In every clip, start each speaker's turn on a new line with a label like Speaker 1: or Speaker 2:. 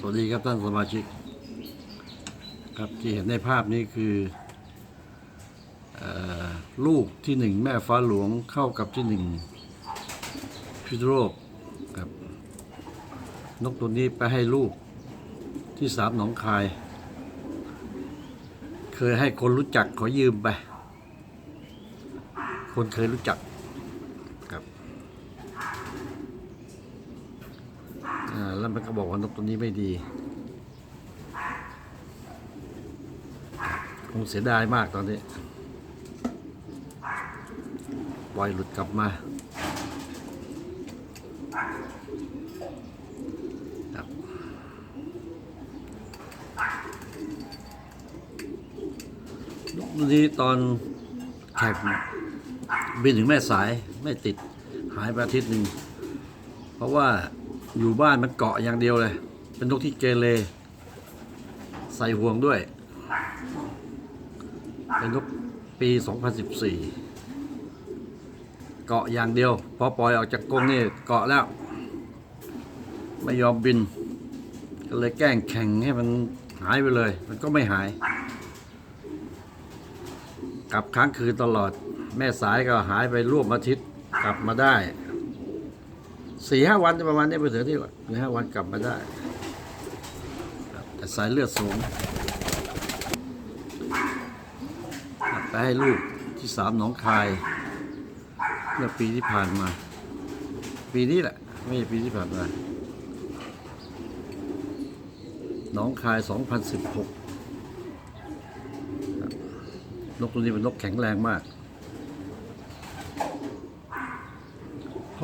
Speaker 1: สวัสดีครับท่านสมาชิก ครับที่เห็นในภาพนี้คืออลูกที่หนึ่งแม่ฟ้าหลวงเข้ากับที่หนึ่งพิษโลกครับนกตัวนี้ไปให้ลูกที่สามหนองคาย เคยให้คนรู้จักขอยืมไป คนเคยรู้จักครับ อ่า แล้วมันก็บอกว่านกตัวนี้ไม่ดี คงเสียดายมากตอนนี้ ปล่อยหลุดกลับมาตัวนี้ตอนแข่งบินถึงแม่สายไม่ติดหายไปอาทิตย์หนึ่ง เพราะว่า อยู่บ้านมันเกาะอย่างเดียวเลย เป็นนกที่เกเรใส่ห่วงด้วย เป็นนกปี 2014 เกาะอย่างเดียว พอปล่อยออกจากกรงนี่เกาะแล้ว ไม่ยอมบิน ก็เลยแกล้งแข่งให้มันหายไปเลย มันก็ไม่หาย กลับค้างคืนตลอด แม่สายก็หายไปร่วมอาทิตย์ กลับมาได้ สี่ห้าวันประมาณนี้ไปถึงที่ว่าสี่ห้าวันกลับมาได้แต่สายเลือดสูงครับไปให้ลูกที่สามหนองคายเมื่อปีที่ผ่านมา ปีนี้แหละ ไม่ใช่ปีที่ผ่านมาหนองคาย 2016ครับนกตัวนี้เป็นนกแข็งแรงมาก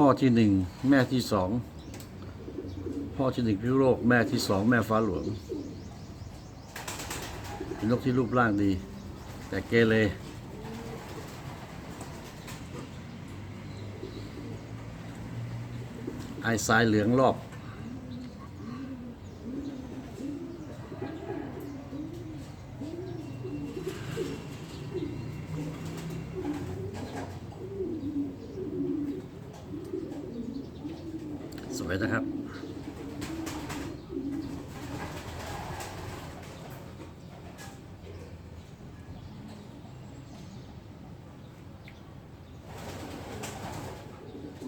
Speaker 1: พ่อที่หนึ่งแม่ที่สองพ่อที่หนึ่งพิโลกแม่ที่สองแม่ฟ้าหลวงเป็นนกที่รูปร่างดี แต่เกเรไอสายเหลืองรอบ สวยนะครับ